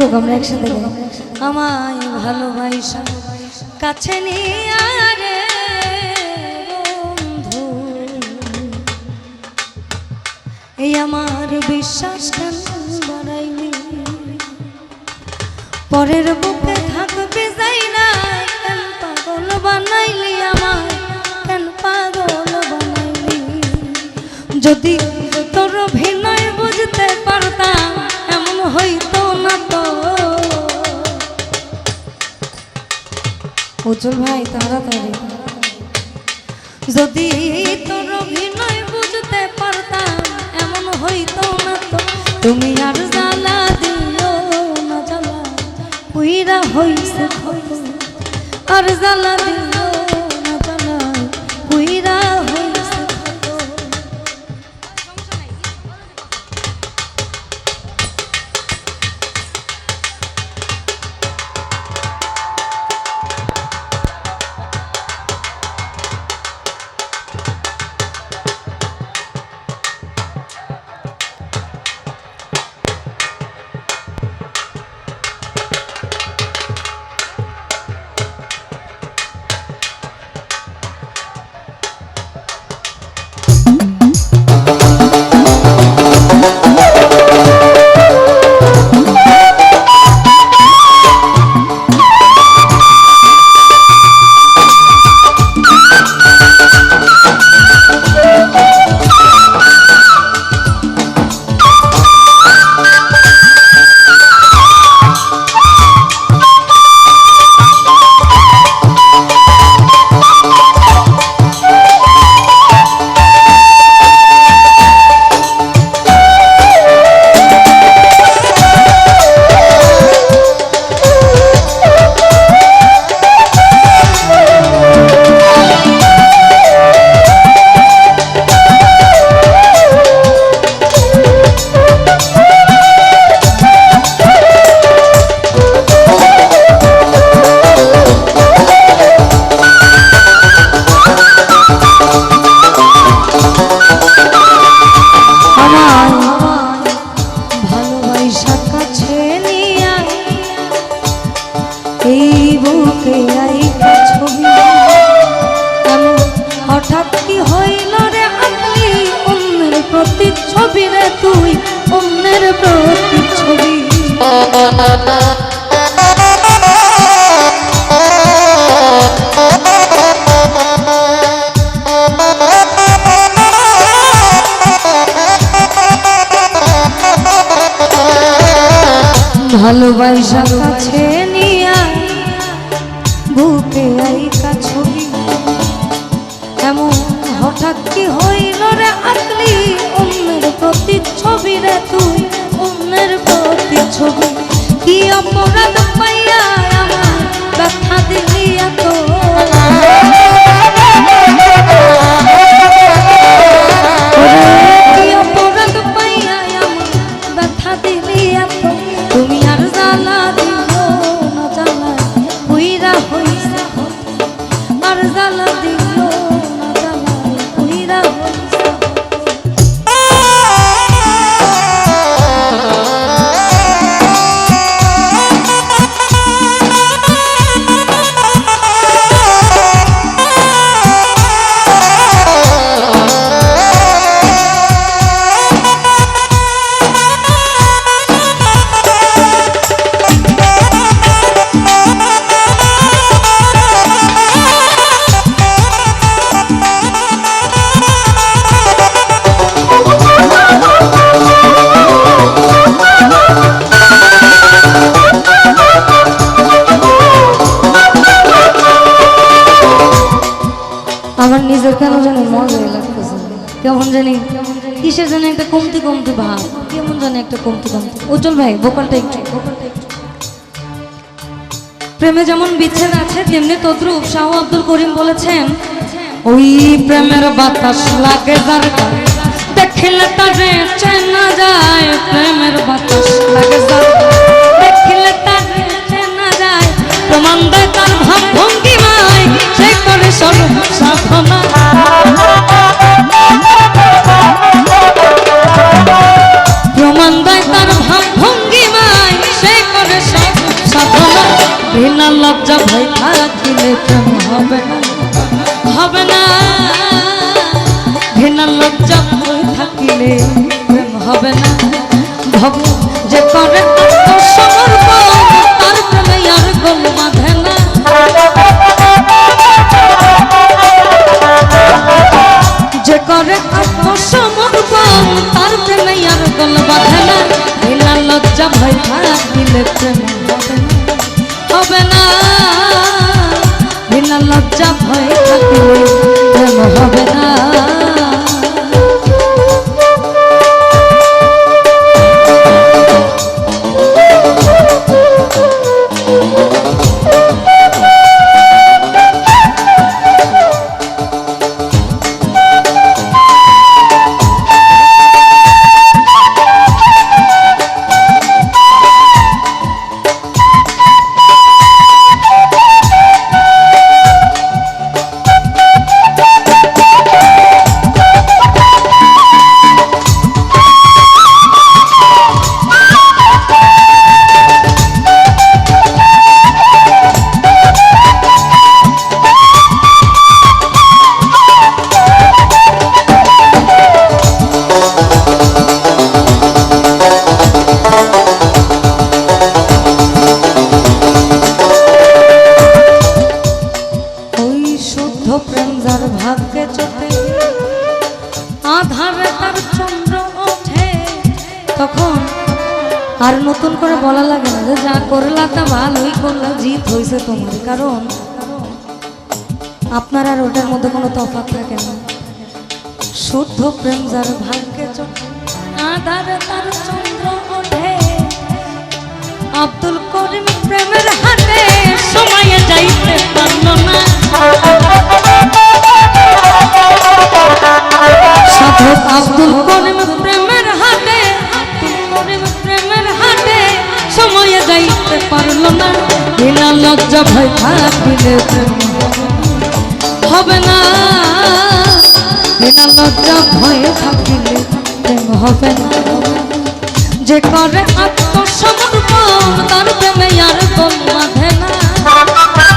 হোক আমরা একসাথে গাই। আমায় ভালোবাসা। কাছে নিয়ে আরে বন্ধু। এই আমার বিশ্বাস কেন বাড়াইলি? পরের বুকে থাকবে যাই না। কেন পাগল বানাইলি আমার কেন পাগল বানাইলি? যদি উজ্জ্বল ভাই তাড়াতাড়ি যদি তোর এই বুকে আইকা ছবি। এমন হঠাৎ কি হইল রে আপনি অন্যের প্রতি ছবি রে তুই, অন্যের প্রতি ছবি ভালোবাসা কাছে ছবি রে তুই আমার নিজের কেন জানি মজাই লাগতেছে কেমন জানি কিসের জানি একটা কমতি কমতি ভাব, কেমন জানি একটা কমতি কমতি। উজ্জ্বল ভাই ভোকালটা একটু। প্রেমে যেমন বিচ্ছেদ আছে, তেমনি তদ্রুপ শাহ আব্দুল করিম বলেছেন, ওই প্রেমের বাতাস লাগে যার দেখিলে তারে চেনা যায়, প্রেমের বাতাস লাগে যার থাকিলে প্রেম হবে? না হবে না। লজ্জা ভয় থাকিলে হবে না? ভব যে করে তার প্রেমে আর গোল বাঁধে না। লজ্জা ভয় থাকিলে প্রেম আধারে তার চন্দ্র ওঠে, তখন আর নতুন করে বলা লাগে না যে যা করলা তা ভালোই করলা, জিত হয়েছে তোমার কারণ। আপনার আর ওটার মধ্যে কোনো তফাৎ থাকে না। শুদ্ধ প্রেম যার ভাগ্যে আধারে তার চন্দ্র ওঠে। আব্দুল করিম প্রেমের হাতে সময়ে যাইতে পারল না। সাধক আব্দুল করিম প্রেমের হাতে প্রেমের হাতে সময়ে যাইতে পারল না। বিনা লজ্জা ভয় থাকিলে হবে না। বিনা লজ্জা ভয় থাকিলে প্রেম হবে না। যে করে আত্মসমর্পণ, তার প্রেমে আর গোল বাঁধে না।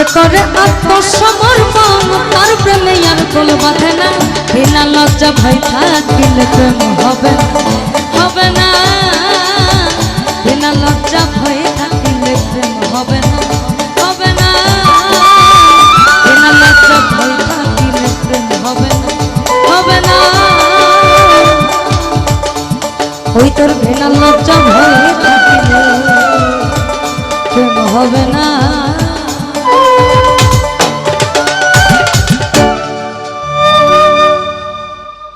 যে করে আত্মসমর্পণ, তার প্রেমে আর গোল বাঁধে না। বিনা লজ্জা ভয় থাকিলে প্রেম হবে হবে না। বিনা লজ্জা ভয় থাকিলে প্রেম হবে না হবে না। বিনা লজ্জা ভয় থাকিলে প্রেম হবে না, হবে ওই তোর বিনা লজ্জা